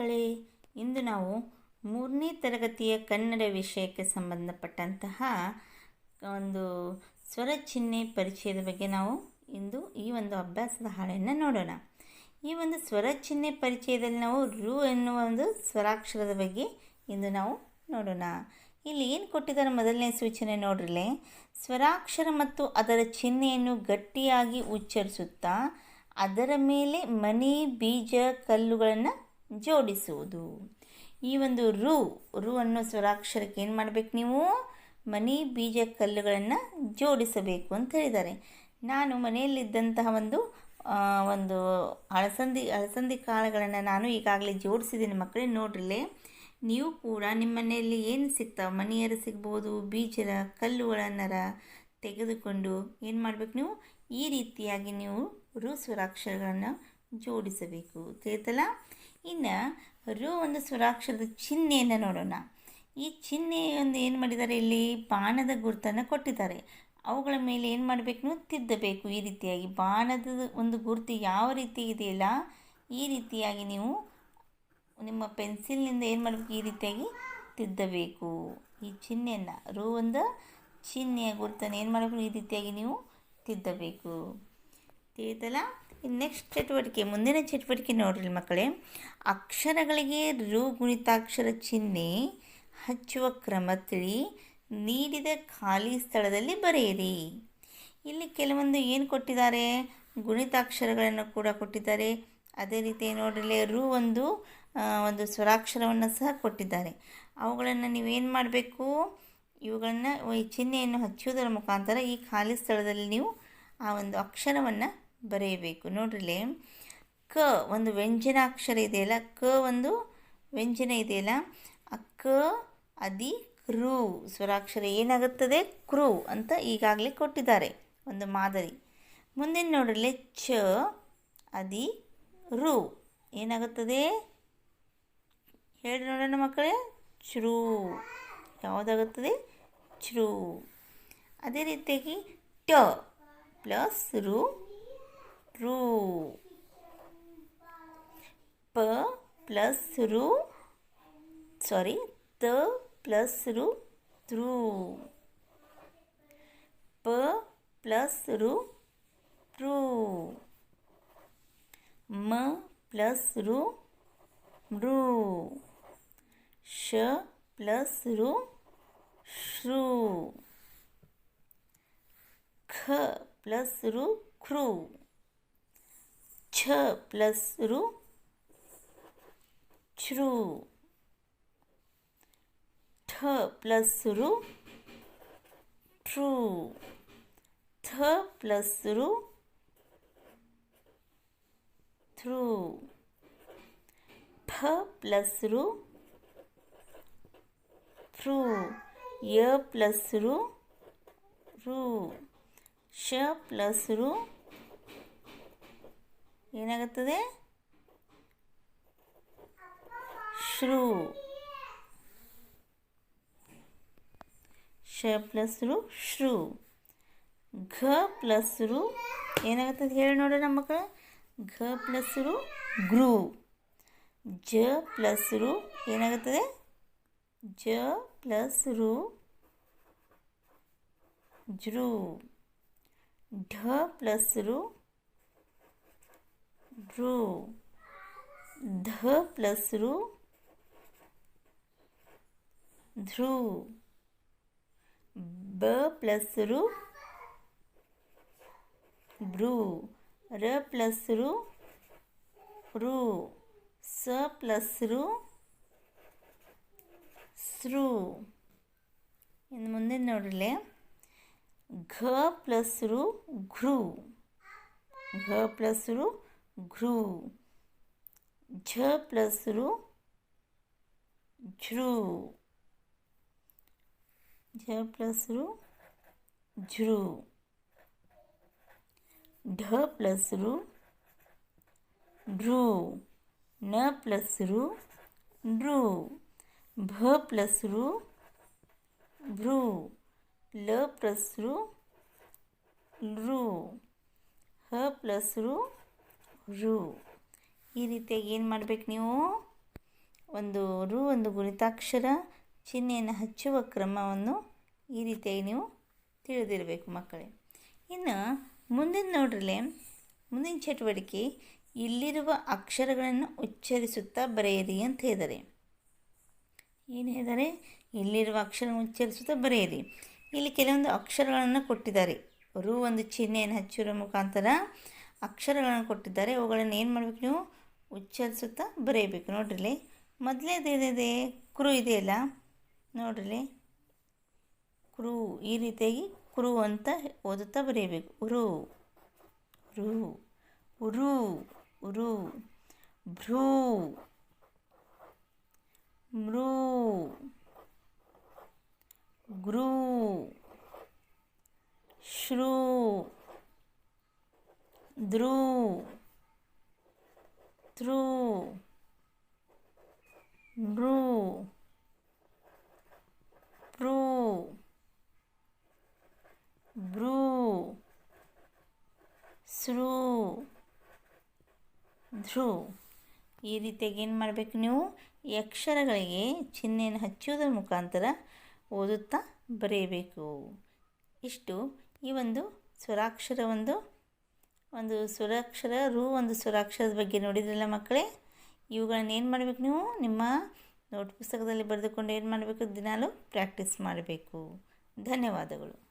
ಮಕ್ಕಳೇ ಇಂದು ನಾವು ಮೂರನೇ ತರಗತಿಯ ಕನ್ನಡ ವಿಷಯಕ್ಕೆ ಸಂಬಂಧಪಟ್ಟಂತಹ ಒಂದು ಸ್ವರ ಚಿಹ್ನೆ ಪರಿಚಯದ ಬಗ್ಗೆ ನಾವು ಇಂದು ಈ ಒಂದು ಅಭ್ಯಾಸದ ಹಾಳೆಯನ್ನು ನೋಡೋಣ. ಈ ಒಂದು ಸ್ವರ ಚಿಹ್ನೆ ಪರಿಚಯದಲ್ಲಿ ನಾವು ರು ಎನ್ನುವ ಒಂದು ಸ್ವರಾಕ್ಷರದ ಬಗ್ಗೆ ಇಂದು ನಾವು ನೋಡೋಣ. ಇಲ್ಲಿ ಏನು ಕೊಟ್ಟಿದ್ದಾರೆ ಮೊದಲನೇ ಸೂಚನೆ ನೋಡ್ರಲೆ, ಸ್ವರಾಕ್ಷರ ಮತ್ತು ಅದರ ಚಿಹ್ನೆಯನ್ನು ಗಟ್ಟಿಯಾಗಿ ಉಚ್ಚರಿಸುತ್ತಾ ಅದರ ಮೇಲೆ ಮನಿ, ಬೀಜ, ಕಲ್ಲುಗಳನ್ನು ಜೋಡಿಸುವುದು. ಈ ಒಂದು ರು ರು ಅನ್ನೋ ಸ್ವರಾಕ್ಷರಕ್ಕೆ ಏನು ಮಾಡಬೇಕು ನೀವು? ಮನಿ ಬೀಜ ಕಲ್ಲುಗಳನ್ನು ಜೋಡಿಸಬೇಕು ಅಂತ ಹೇಳಿದ್ದಾರೆ. ನಾನು ಮನೆಯಲ್ಲಿದ್ದಂತಹ ಒಂದು ಒಂದು ಅಳಸಂದಿ ಅಳಸಂದಿ ಕಾಳುಗಳನ್ನು ನಾನು ಈಗಾಗಲೇ ಜೋಡಿಸಿದ್ದೀನಿ ಮಕ್ಕಳೇ, ನೋಡ್ರಲ್ಲೇ. ನೀವು ಕೂಡ ನಿಮ್ಮ ಮನೆಯಲ್ಲಿ ಏನು ಸಿಗ್ತಾವೆ? ಮನೆಯರು ಸಿಗ್ಬೋದು, ಬೀಜರ ಕಲ್ಲುಗಳನ್ನರ ತೆಗೆದುಕೊಂಡು ಏನು ಮಾಡಬೇಕು ನೀವು? ಈ ರೀತಿಯಾಗಿ ನೀವು ರು ಸ್ವರಾಕ್ಷರಗಳನ್ನು ಜೋಡಿಸಬೇಕು. ತಿಳಿತಲ್ಲ? ಇನ್ನು ರು ಒಂದು ಸ್ವರಾಕ್ಷರದ ಚಿಹ್ನೆಯನ್ನು ನೋಡೋಣ. ಈ ಚಿಹ್ನೆಯೊಂದು ಏನು ಮಾಡಿದ್ದಾರೆ ಇಲ್ಲಿ? ಬಾಣದ ಗುರುತನ್ನು ಕೊಟ್ಟಿದ್ದಾರೆ. ಅವುಗಳ ಮೇಲೆ ಏನು ಮಾಡಬೇಕು? ತಿದ್ದಬೇಕು ಈ ರೀತಿಯಾಗಿ. ಬಾಣದ ಒಂದು ಗುರುತು ಯಾವ ರೀತಿ ಇದೆಯಲ್ಲ, ಈ ರೀತಿಯಾಗಿ ನೀವು ನಿಮ್ಮ ಪೆನ್ಸಿಲ್ನಿಂದ ಏನು ಮಾಡಬೇಕು? ಈ ರೀತಿಯಾಗಿ ತಿದ್ದಬೇಕು. ಈ ಚಿಹ್ನೆಯನ್ನು, ರು ಒಂದು ಚಿಹ್ನೆಯ ಗುರುತನ್ನು ಏನು ಮಾಡಬೇಕು? ಈ ರೀತಿಯಾಗಿ ನೀವು ತಿದ್ದಬೇಕು. ತಿಳಿತಲ್ಲ? ನೆಕ್ಸ್ಟ್ ಚಟುವಟಿಕೆ, ಮುಂದಿನ ಚಟುವಟಿಕೆ ನೋಡ್ರಿ ಮಕ್ಕಳೇ. ಅಕ್ಷರಗಳಿಗೆ ರು ಗುಣಿತಾಕ್ಷರ ಚಿಹ್ನೆ ಹಚ್ಚುವ ಕ್ರಮ ತಿಳಿ ನೀಡಿದ ಖಾಲಿ ಸ್ಥಳದಲ್ಲಿ ಬರೆಯಿರಿ. ಇಲ್ಲಿ ಕೆಲವೊಂದು ಏನು ಕೊಟ್ಟಿದ್ದಾರೆ? ಗುಣಿತಾಕ್ಷರಗಳನ್ನು ಕೂಡ ಕೊಟ್ಟಿದ್ದಾರೆ. ಅದೇ ರೀತಿ ನೋಡ್ರಲ್ಲಿ ರು ಒಂದು ಒಂದು ಸ್ವರಾಕ್ಷರವನ್ನು ಸಹ ಕೊಟ್ಟಿದ್ದಾರೆ. ಅವುಗಳನ್ನು ನೀವೇನು ಮಾಡಬೇಕು? ಇವುಗಳನ್ನು, ಈ ಚಿಹ್ನೆಯನ್ನು ಹಚ್ಚುವುದರ ಮುಖಾಂತರ ಈ ಖಾಲಿ ಸ್ಥಳದಲ್ಲಿ ನೀವು ಆ ಒಂದು ಅಕ್ಷರವನ್ನು ಬರೆಯಬೇಕು. ನೋಡ್ರಿಲೆ, ಕ ಒಂದು ವ್ಯಂಜನಾಕ್ಷರ ಇದೆಯಲ್ಲ, ಕ ಒಂದು ವ್ಯಂಜನ ಇದೆಯಲ್ಲ ಆ ಕ ಅದಿ ಕ್ರೂ ಸ್ವರಾಕ್ಷರ ಏನಾಗುತ್ತದೆ? ಕ್ರೂ ಅಂತ ಈಗಾಗಲೇ ಕೊಟ್ಟಿದ್ದಾರೆ ಒಂದು ಮಾದರಿ. ಮುಂದಿನ ನೋಡ್ರಲೆ, ಚ ಅದಿ ರು ಏನಾಗುತ್ತದೆ? ಹೇಳಿ ನೋಡೋಣ ಮಕ್ಕಳೇ ಚ್ರೂ ಯಾವುದಾಗುತ್ತದೆ? ಚ್ರೂ ಅದೇ ರೀತಿಯಾಗಿ ಟ ಪ್ಲಸ್ ರು ರು ಪ ಪ್ಲಸ್ ರು ಸಾರಿ ತ ಪ್ಲಸ್ ರು ತ್ರೂ ಪ ಪ್ಲಸ್ ರು ರು ಮ ಪ್ಲಸ್ ರು ಮೃ ಶ ಪ್ಲಸ್ ರು ಶ್ರೂ ಖ ಪ್ಲಸ್ ರು ಕ್ರೂ ಛ ಪ್ಲಸ್ ರು ಛ್ರೂ ಠ ಪ್ಲಸ್ ರು ಟ್ರೂ ಥ ಪ್ಲಸ್ ರು ಥ್ರೂ ಫ ಪ್ಲಸ್ ರು ಫ್ರೂ ಯ ಪ್ಲಸ್ ರು ರು ಶ ಪ್ಲಸ್ ರು ಏನಾಗುತ್ತದೆ? ಶ್ರೂ. ಶ ಪ್ಲಸ್ ರು, ಶ್ರೂ. ಘ ಪ್ಲಸ್ ರು, ಏನಾಗುತ್ತದೆ ಹೇಳಿ ನೋಡೋಣ ಮಕ್ಕಳು ಘ ಪ್ಲಸ್ ರು ಗ್ರೂ ಜ ಪ್ಲಸ್ ರು, ಏನಾಗುತ್ತದೆ? ಜ ಪ್ಲಸ್ ರು ಜ್ರೂ ಢ ಪ್ಲಸ್ ರು ಢೃ ಧ ಪ್ಲಸ್ ರು. ಧ್ರು ಬ ಪ್ಲಸ್ ರು. ಬ್ರೂ ರ ಪ್ಲಸ್ ರು. ರು. ಸ ಪ್ಲಸ್ ರು. ಸ್ರು ಇನ್ನು ಮುಂದೆ ನೋಡ್ರಲೆ. ಘ ಪ್ಲಸ್ ರು ಘ್ರು ಘ ಪ್ಲಸ್ ರು ಘೃ ಝ ಪ್ಲಸ್ ರು ಝೃ ಝ ಪ್ಲಸ್ ರು ಝೃ ಢ ಪ್ಲಸ್ ರು ಢೃ ನ ಪ್ಲಸ್ ರು ನೃ ಭ ಪ್ಲಸ್ ರು ಭೃ ಲ ಪ್ಲಸ್ ರು ಲೃ ಹ ಪ್ಲಸ್ ರು ರು. ಈ ರೀತಿಯಾಗಿ ಏನು ಮಾಡ್ಬೇಕು ನೀವು? ಒಂದು ರು, ಒಂದು ಗುಣಿತಾಕ್ಷರ, ಚಿಹ್ನೆಯನ್ನು ಹಚ್ಚುವ ಕ್ರಮವನ್ನು ಈ ರೀತಿಯಾಗಿ ನೀವು ತಿಳಿದಿರಬೇಕು ಮಕ್ಕಳೇ. ಇನ್ನು ಮುಂದಿನ ನೋಡ್ರಲೆ, ಮುಂದಿನ ಚಟುವಟಿಕೆ, ಇಲ್ಲಿರುವ ಅಕ್ಷರಗಳನ್ನು ಉಚ್ಚರಿಸುತ್ತಾ ಬರೆಯಿರಿ ಅಂತ ಹೇಳಿದರೆ. ಏನು ಹೇಳಿದರೆ? ಇಲ್ಲಿರುವ ಅಕ್ಷರ ಉಚ್ಚರಿಸುತ್ತಾ ಬರೆಯಿರಿ. ಇಲ್ಲಿ ಕೆಲವೊಂದು ಅಕ್ಷರಗಳನ್ನು ಕೊಟ್ಟಿದ್ದಾರೆ. ರು ಒಂದು ಚಿಹ್ನೆಯನ್ನು ಹಚ್ಚಿರೋ ಮುಖಾಂತರ ಅಕ್ಷರಗಳನ್ನು ಕೊಟ್ಟಿದ್ದಾರೆ. ಅವುಗಳನ್ನು ಏನು ಮಾಡಬೇಕು ನೀವು? ಉಚ್ಚರಿಸುತ್ತಾ ಬರೆಯಬೇಕು. ನೋಡ್ರಿಲಿ ಮೊದಲೇದೇನಿದೆ ಕುರು ಇದೆಯಲ್ಲ ನೋಡ್ರಿಲಿ ಕ್ರೂ, ಈ ರೀತಿಯಾಗಿ ಕ್ರೂ ಅಂತ ಓದುತ್ತಾ ಬರೆಯಬೇಕು. ಉರು ರು ಉರು ಉರು ಭ್ರೂ, ಮೃ ಗ್ರೂ ಶ್ರೂ ಧ್ರೂ ಧ್ರೂ ನೃ ಪ್ರೂ ಬ್ರೂ ಸೃ ಧ್ರೂ ಈ ರೀತಿಯಾಗಿ ಏನು ಮಾಡಬೇಕು ನೀವು? ಈ ಅಕ್ಷರಗಳಿಗೆ ಚಿಹ್ನೆಯನ್ನು ಹಚ್ಚುವುದರ ಮುಖಾಂತರ ಓದುತ್ತಾ ಬರೆಯಬೇಕು. ಇಷ್ಟು. ಈ ಒಂದು ಸ್ವರಾಕ್ಷರ ಒಂದು ಒಂದು ಸುರಕ್ಷರ, ರು ಒಂದು ಸುರಕ್ಷರದ ಬಗ್ಗೆ ನೋಡಿದ್ರಲ್ಲ ಮಕ್ಕಳೇ? ಇವುಗಳನ್ನು ಏನು ಮಾಡಬೇಕು ನೀವು? ನಿಮ್ಮ ನೋಟ್ ಪುಸ್ತಕದಲ್ಲಿ ಬರೆದುಕೊಂಡು ಏನು ಮಾಡಬೇಕು? ದಿನಾಲೂ ಪ್ರಾಕ್ಟೀಸ್ ಮಾಡಬೇಕು. ಧನ್ಯವಾದಗಳು.